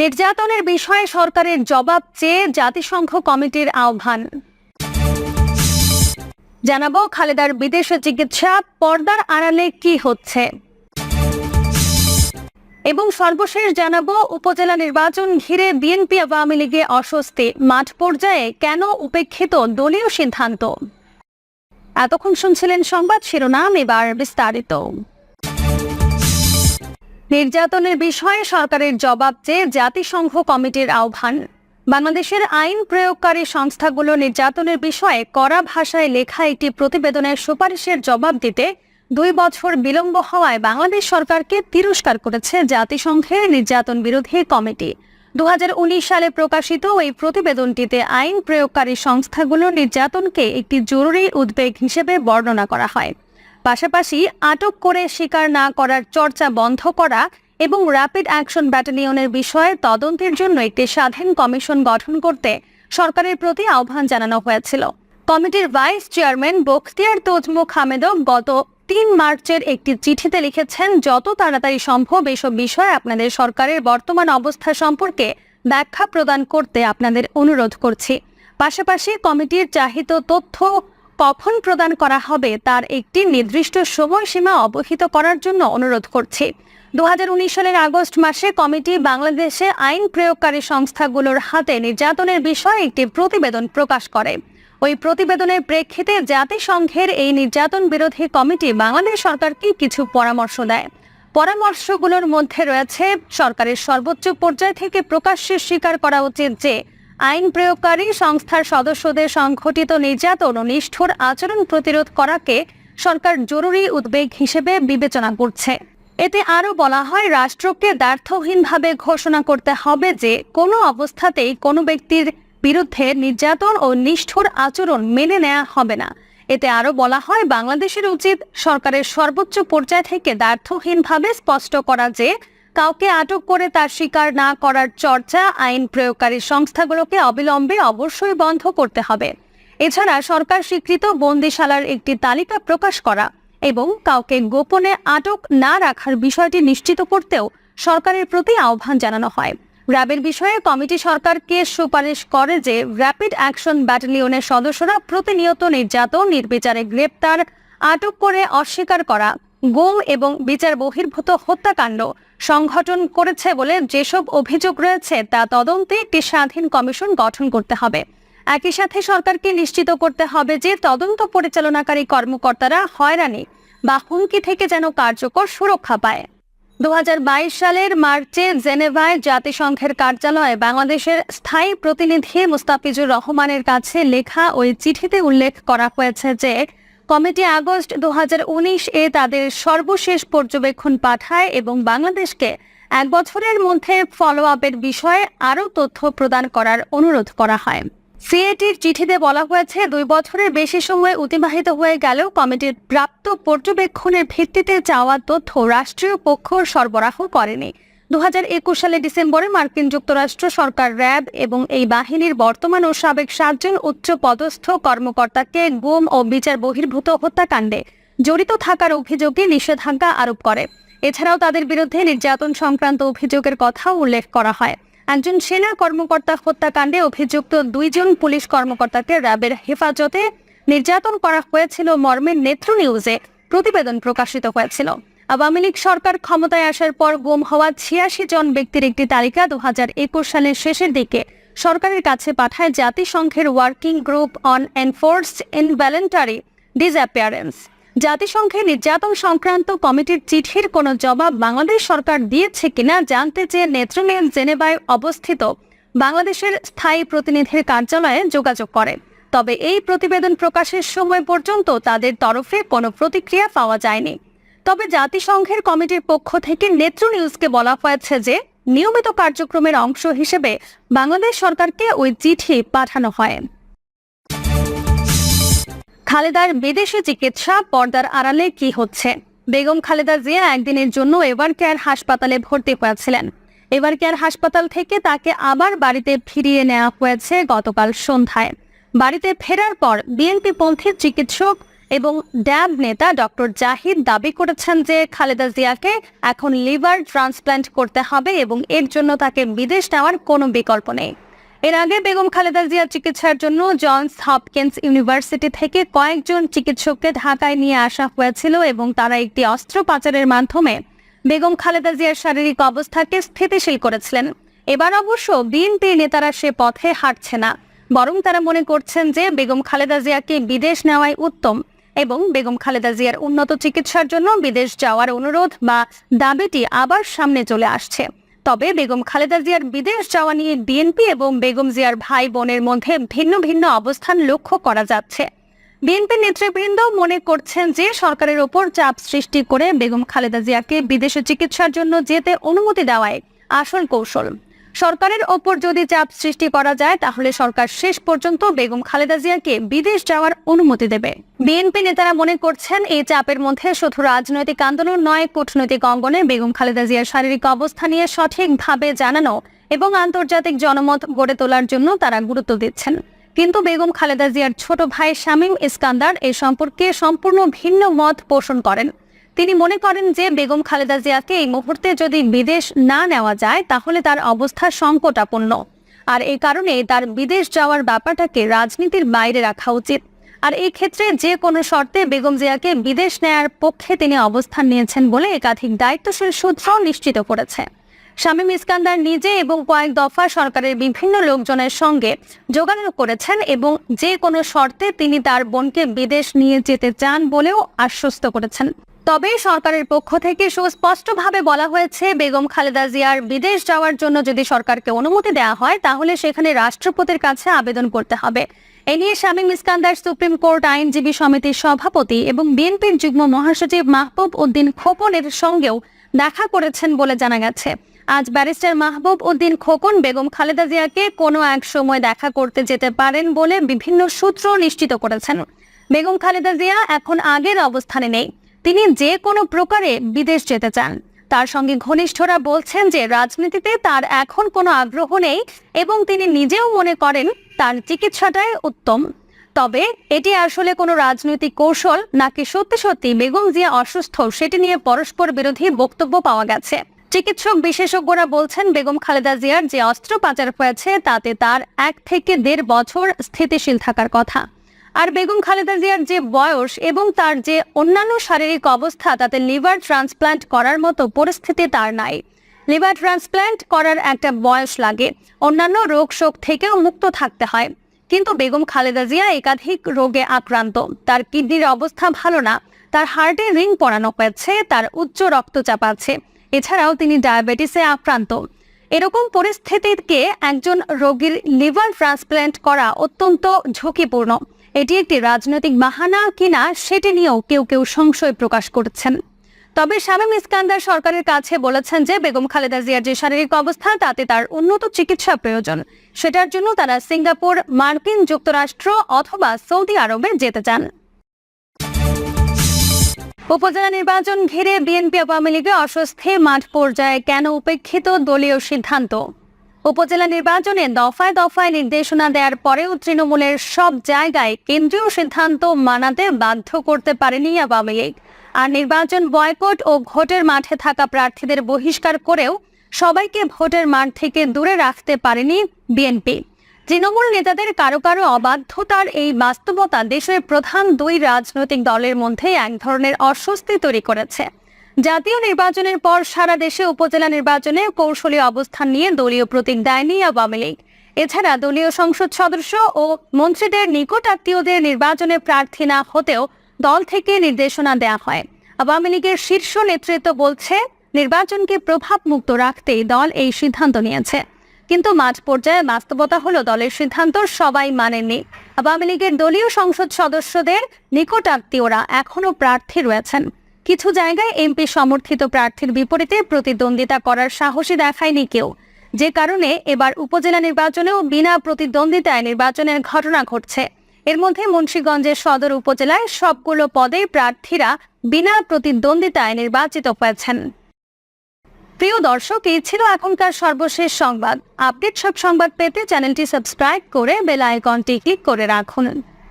নির্যাতনের বিষয়ে সরকারের জবাব চেয়ে জাতিসংঘ কমিটির আহ্বান। জানাব খালেদার বিদেশে চিকিৎসা পর্দার আড়ালে কি হচ্ছে। এবং সর্বশেষ জানাব উপজেলা নির্বাচন ঘিরে বিএনপি আওয়ামী লীগে অস্বস্তি। মাঠ পর্যায়ে কেন উপেক্ষিত দলীয় সিদ্ধান্ত? এতক্ষণ শুনছিলেন সংবাদ শিরোনাম, এবার বিস্তারিত। নির্যাতনের বিষয়ে সরকারের জবাব চেয়ে জাতিসংঘ কমিটির আহ্বান। বাংলাদেশের আইন প্রয়োগকারী সংস্থাগুলো নির্যাতনের বিষয়ে কড়া ভাষায় লেখা একটি প্রতিবেদনের সুপারিশের জবাব দিতে দুই বছর বিলম্ব হওয়ায় বাংলাদেশ সরকারকে তিরস্কার করেছে জাতিসংঘের নির্যাতন বিরোধী কমিটি। দু হাজার উনিশ সালে প্রকাশিত এই প্রতিবেদনটিতে আইন প্রয়োগকারী সংস্থাগুলো নির্যাতনকে একটি জরুরি উদ্বেগ হিসেবে বর্ণনা করা হয়। পাশাপাশি আটক করে স্বীকার না করার চর্চা বন্ধ করা এবং র্যাপিড অ্যাকশন ব্যাটালিয়নের বিষয়ে তদন্তের জন্য একটি স্বাধীন কমিশন গঠন করতে সরকারের প্রতি আহ্বান জানানো হয়েছিল। কমিটির ভাইস চেয়ারম্যান বখতিয়ার তোজমুখ হামেদও গত তিন মার্চের একটি চিঠিতে লিখেছেন, যত তাড়াতাড়ি সম্ভব এসব বিষয়ে আপনাদের সরকারের বর্তমান অবস্থা সম্পর্কে ব্যাখ্যা প্রদান করতে আপনাদের অনুরোধ করছি। পাশাপাশি কমিটির চাহিত তথ্য কখন প্রদান করা হবে তার একটি নির্দিষ্ট সময়সীমা অবহিত করার জন্য অনুরোধ করছি। দু হাজার উনিশ সালের আগস্ট মাসে কমিটি বাংলাদেশে আইন প্রয়োগকারী সংস্থাগুলোর হাতে নির্যাতনের বিষয়ে একটি প্রতিবেদন প্রকাশ করে। ওই প্রতিবেদনের প্রেক্ষিতে জাতিসংঘের এই নির্যাতন বিরোধী কমিটি বাংলাদেশ সরকারকে কিছু পরামর্শ দেয়। পরামর্শগুলোর মধ্যে রয়েছে, সরকারের সর্বোচ্চ পর্যায় থেকে প্রকাশ্যে স্বীকার করা উচিত যে আইন প্রয়োগকারী সংস্থার সদস্যদের সংঘটিত নির্যাতন ও নিষ্ঠুর আচরণ প্রতিরোধ করাকে সরকার জরুরি উদ্বেগ হিসেবে বিবেচনা করছে। এতে আরও বলা হয়, রাষ্ট্রকে দ্ব্যর্থহীনভাবে ঘোষণা করতে হবে যে কোনো অবস্থাতেই কোনো ব্যক্তির বিরুদ্ধে নির্যাতন ও নিষ্ঠুর আচরণ মেনে নেওয়া হবে না। এতে আরও বলা হয়, বাংলাদেশের উচিত সরকারের সর্বোচ্চ পর্যায় থেকে দ্ব্যর্থহীনভাবে স্পষ্ট করা যে কাউকে আটক করে তার স্বীকার না করার চর্চা আইন প্রয়োগকারী সংস্থাগুলোকে অবিলম্বে অবশ্যই বন্ধ করতে হবে। এছাড়া সরকার স্বীকৃত বন্দিশালার একটি তালিকা প্রকাশ করা এবং কাউকে গোপনে আটক না রাখার বিষয়টি নিশ্চিত করতেও সরকারের প্রতি আহ্বান জানানো হয়। র্যাবের বিষয়ে কমিটি সরকারকে সুপারিশ করে যে র্যাপিড অ্যাকশন ব্যাটালিয়নের সদস্যরা প্রতিনিয়ত নির্যাতন, নির্বিচারে গ্রেপ্তার, আটক করে অস্বীকার করা, গুম এবং বিচার বহির্ভূত হত্যাকাণ্ড সংগঠন করেছে বলে যেসব অভিযোগ রয়েছে, তা তদন্তে একটি স্বাধীন কমিশন গঠন করতে হবে। একই সাথে সরকারকে নিশ্চিত করতে হবে যে তদন্ত পরিচালনাকারী কর্মকর্তারা হয়রানি বা হুমকি থেকে যেন কার্যকর সুরক্ষা পায়। দু হাজার বাইশ সালের মার্চে জেনেভায় জাতিসংঘের কার্যালয়ে বাংলাদেশের স্থায়ী প্রতিনিধি মুস্তাফিজুর রহমানের কাছে লেখা ওই চিঠিতে উল্লেখ করা হয়েছে যে কমিটি আগস্ট দু হাজার উনিশ এ তাদের সর্বশেষ পর্যবেক্ষণ পাঠায় এবং বাংলাদেশকে এক বছরের মধ্যে ফলো আপের বিষয়ে আরও তথ্য প্রদান করার অনুরোধ করা হয়। সিএটির চিঠিতে বলা হয়েছে, দুই বছরের বেশি সময় অতিবাহিত হয়ে গেলেও কমিটির প্রাপ্ত পর্যবেক্ষণের ভিত্তিতে চাওয়া তথ্য রাষ্ট্রীয় পক্ষ সরবরাহ করেনি। দু হাজার একুশ সালে ডিসেম্বরে মার্কিন যুক্তরাষ্ট্র সরকার র্যাব এবং এই বাহিনীর বর্তমান ও সাবেক সাতজন উচ্চ পদস্থ কর্মকর্তাকে গুম ও বিচার বহির্ভূত হত্যাকাণ্ডে জড়িত থাকার অভিযোগে নিষেধাজ্ঞা আরোপ করে। এছাড়াও তাদের বিরুদ্ধে নির্যাতন সংক্রান্ত অভিযোগের কথাও উল্লেখ করা হয়। একজন সেনা কর্মকর্তা হত্যাকাণ্ডে অভিযুক্ত দুইজন পুলিশ কর্মকর্তাকে র্যাবের হেফাজতে নির্যাতন করা হয়েছিল মর্মের নেত্র নিউজে প্রতিবেদন প্রকাশিত হয়েছিল। আওয়ামী লীগ সরকার ক্ষমতায় আসার পর গুম হওয়া ছিয়াশি জন ব্যক্তির একটি তালিকা দু হাজার একুশ সালের শেষের দিকে। সরকারের কাছে পাঠায় জাতিসংঘের working group on enforced involuntary disappearance. জাতিসংঘের নির্যাতন সংক্রান্ত কমিটির চিঠির কোনো জবাব বাংলাদেশ সরকার দিয়েছে কিনা জানতে চেয়ে নেত্রনিয়ান জেনেভায় অবস্থিত বাংলাদেশের স্থায়ী প্রতিনিধির কার্যালয়ে যোগাযোগ করে। তবে এই প্রতিবেদন প্রকাশের সময় পর্যন্ত তাদের তরফে কোনো প্রতিক্রিয়া পাওয়া যায়নি। তবে জাতিসংঘের কমিটির পক্ষ থেকে নেত্র নিউজকে বলা হয়েছে যে, নিয়মিত কার্যক্রমের অংশ হিসেবে বাংলাদেশ সরকারকে ওই চিঠি পাঠানো হয়। খালেদার বিদেশি চিকিৎসা পর্দার আড়ালে কি হচ্ছে? বেগম খালেদা জিয়া একদিনের জন্য এভার কেয়ার হাসপাতালে ভর্তি হয়েছিলেন। এভার কেয়ার হাসপাতাল থেকে তাকে আবার বাড়িতে ফিরিয়ে নেওয়া হয়েছে গতকাল সন্ধ্যায়। বাড়িতে ফেরার পর বিএনপি পন্থী চিকিৎসক এবং ড্যাব নেতা ডক্টর জাহিদ দাবি করেছেন যে খালেদা জিয়াকে এখন লিভার ট্রান্সপ্ল্যান্ট করতে হবে এবং এর জন্য তাকে বিদেশ নেওয়ার কোনো বিকল্প নেই। এর আগে বেগম খালেদা জিয়ার চিকিৎসার জন্য জনস হপকিন্স ইউনিভার্সিটি থেকে কয়েকজন চিকিৎসককে ঢাকায় নিয়ে আসা হয়েছিল এবং তারা একটি অস্ত্র পাচারের মাধ্যমে বেগম খালেদা জিয়ার শারীরিক অবস্থাকে স্থিতিশীল করেছিলেন। এবার অবশ্য বিএনপির নেতারা সে পথে হাঁটছে না, বরং তারা মনে করছেন যে বেগম খালেদা জিয়াকে বিদেশ নেওয়াই উত্তম। এবং বেগম খালেদা জিয়ার উন্নত চিকিৎসার জন্য বিদেশ যাওয়ার অনুরোধ বা দাবিটি আবার সামনে চলে আসছে। তবে বেগম খালেদা জিয়ার বিদেশ যাওয়া নিয়ে বিএনপি এবং বেগম জিয়ার ভাই বোনের মধ্যে ভিন্ন ভিন্ন অবস্থান লক্ষ্য করা যাচ্ছে। বিএনপি নেতৃবৃন্দ মনে করছেন যে সরকারের ওপর চাপ সৃষ্টি করে বেগম খালেদা জিয়াকে বিদেশে চিকিৎসার জন্য যেতে অনুমতি দেওয়ায় আসল কৌশল। সরকারের ওপর যদি চাপ সৃষ্টি করা যায়, তাহলে সরকার শেষ পর্যন্ত বেগম খালেদা জিয়াকে বিদেশ যাওয়ার অনুমতি দেবে। বিএনপি নেতারা মনে করছেন, এই চাপের মধ্যে শুধু রাজনৈতিক আন্দোলন নয়, কূটনৈতিক অঙ্গনে বেগম খালেদা জিয়ার শারীরিক অবস্থা নিয়ে সঠিকভাবে জানানো এবং আন্তর্জাতিক জনমত গড়ে তোলার জন্য তারা গুরুত্ব দিচ্ছেন। কিন্তু বেগম খালেদা জিয়ার ছোট ভাই শামীম ইস্কান্দার এ সম্পর্কে সম্পূর্ণ ভিন্ন মত পোষণ করেন। তিনি মনে করেন যে বেগম খালেদা জিয়াকে এই মুহূর্তে যদি বিদেশ না নেওয়া যায়, তাহলে তার অবস্থা সংকটাপন্ন। আর এই কারণে তার বিদেশ যাওয়ার ব্যাপারটাকে রাজনীতির বাইরে রাখা উচিত। আর এই ক্ষেত্রে যে কোনো শর্তে বেগম জিয়াকে বিদেশ নেয়ার পক্ষে তিনি অবস্থান নিয়েছেন বলে একাধিক দায়িত্বশীল সূত্র নিশ্চিত করেছে। শামীম ইস্কান্দার নিজে এবং কয়েক দফা সরকারের বিভিন্ন লোকজনের সঙ্গে যোগাযোগ করেছেন এবং যে কোনো শর্তে তিনি তার বোনকে বিদেশ নিয়ে যেতে চান বলেও আশ্বস্ত করেছেন। তবে সরকারের পক্ষ থেকে সুস্পষ্টভাবে বলা হয়েছে, বেগম খালেদা জিয়ার বিদেশ যাওয়ার জন্য যদি সরকারকে অনুমতি দেওয়া হয়, তাহলে সেখানে রাষ্ট্রপতির কাছে আবেদন করতে হবে। এ নিয়ে শামীম ইস্কান্দার সুপ্রিম কোর্ট আইনজীবী সমিতির সভাপতি এবং বিএনপির যুগ্ম মহাসচিব মাহবুব উদ্দিন খোকনের সঙ্গেও দেখা করেছেন বলে জানা গেছে। আজ ব্যারিস্টার মাহবুব উদ্দিন খোকন বেগম খালেদা জিয়াকে কোনো এক সময় দেখা করতে যেতে পারেন বলে বিভিন্ন সূত্র নিশ্চিত করেছেন। বেগম খালেদা জিয়া এখন আগের অবস্থানে নেই। তিনি যে কোনো প্রকারে বিদেশ যেতে চান। তার সঙ্গে ঘনিষ্ঠরা বলছেন যে রাজনীতিতে তার এখন কোনো আগ্রহ নেই এবং তিনি নিজেও মনে করেন তার চিকিৎসাটাই উত্তম। তবে এটি আসলে কোনো রাজনৈতিক কৌশল নাকি সত্যি সত্যি বেগম জিয়া অসুস্থ সেটি নিয়ে পরস্পর বিরোধী বক্তব্য পাওয়া গেছে। চিকিৎসক বিশেষজ্ঞরা বলছেন বেগম খালেদা জিয়ার যে অস্ত্র পাচার হয়েছে তাতে তার এক থেকে দেড় বছর স্থিতিশীল থাকার কথা। আর বেগম খালেদা জিয়ার যে বয়স এবং তার যে অন্যান্য শারীরিক অবস্থা, তাতে লিভার ট্রান্সপ্ল্যান্ট করার মতো পরিস্থিতি তার নাই। লিভার ট্রান্সপ্ল্যান্ট করার একটা বয়স লাগে, অন্যান্য রোগ শোক থেকেও মুক্ত থাকতে হয়। কিন্তু বেগম খালেদা জিয়া একাধিক রোগে আক্রান্ত। তার কিডনির অবস্থা ভালো না, তার হার্টে রিং পরানো হয়েছে, তার উচ্চ রক্তচাপ আছে। এছাড়াও তিনি ডায়াবেটিসে আক্রান্ত। এরকম পরিস্থিতিকে একজন রোগীর লিভার ট্রান্সপ্ল্যান্ট করা অত্যন্ত ঝুঁকিপূর্ণ। এটি একটি রাজনৈতিক বাহানা কিনা সেটি নিয়েও কেউ কেউ সংশয় প্রকাশ করছেন। তবে শামীম ইস্কান্দার সরকারের কাছে বলেছেন যে, বেগম খালেদা জিয়ার যে শারীরিক অবস্থা, তাতে তার উন্নত চিকিৎসা প্রয়োজন। সেটার জন্য তারা সিঙ্গাপুর, মার্কিন যুক্তরাষ্ট্র অথবা সৌদি আরবে যেতে চান। উপজেলা নির্বাচন ঘিরে বিএনপি আওয়ামী লীগে অস্বস্তি, মাঠ পর্যায়ে কেন উপেক্ষিত দলীয় সিদ্ধান্ত? উপজেলা নির্বাচনে দফায় দফায় নির্দেশনা দেওয়ার পরেও তৃণমূলের সব জায়গায় কেন্দ্রীয় সিদ্ধান্ত মানাতে বাধ্য করতে পারেনি আওয়ামী লীগ। আর নির্বাচন বয়কট ও ভোটের মাঠে থাকা প্রার্থীদের বহিষ্কার করেও সবাইকে ভোটের মাঠ থেকে দূরে রাখতে পারেনি বিএনপি। তৃণমূল নেতাদের কারও কারও অবাধ্যতার এই বাস্তবতা দেশের প্রধান দুই রাজনৈতিক দলের মধ্যে এক ধরনের অস্বস্তি তৈরি করেছে। জাতীয় নির্বাচনের পর সারা দেশে উপজেলা নির্বাচনে কৌশলী অবস্থান নিয়ে দলীয় প্রতীক দেয়নি আওয়ামী লীগ। এছাড়া দলীয় সংসদ সদস্য ও মন্ত্রীদের নিকট আত্মীয়দের নির্বাচনে প্রার্থী না হতেও দল থেকে নির্দেশনা দেওয়া হয়। আওয়ামী লীগের শীর্ষ নেতৃত্ব বলছে, নির্বাচনকে প্রভাব মুক্ত রাখতেই দল এই সিদ্ধান্ত নিয়েছে। কিন্তু মাঝ পর্যায়ে বাস্তবতা হলো, দলের সিদ্ধান্ত সবাই মানেননি। আওয়ামী লীগের দলীয় সংসদ সদস্যদের নিকট আত্মীয়রা এখনও প্রার্থী রয়েছেন। কিছু জায়গায় এমপি সমর্থিত প্রার্থীর বিপরীতে প্রতিদ্বন্দ্বিতা করার সাহসী দেখায়নি কেউ। যে কারণে এবার উপজেলা নির্বাচনেও বিনা প্রতিদ্বন্দ্বিতায় নির্বাচনের ঘটনা ঘটছে। এর মধ্যে মুন্সীগঞ্জের সদর উপজেলায় সবগুলো পদে প্রার্থীরা বিনা প্রতিদ্বন্দ্বিতায় নির্বাচিত হয়েছেন। প্রিয় দর্শক, এই ছিল এখনকার সর্বশেষ সংবাদ। আপডেট সব সংবাদ পেতে চ্যানেলটি সাবস্ক্রাইব করে বেল আইকনটি ক্লিক করে রাখুন।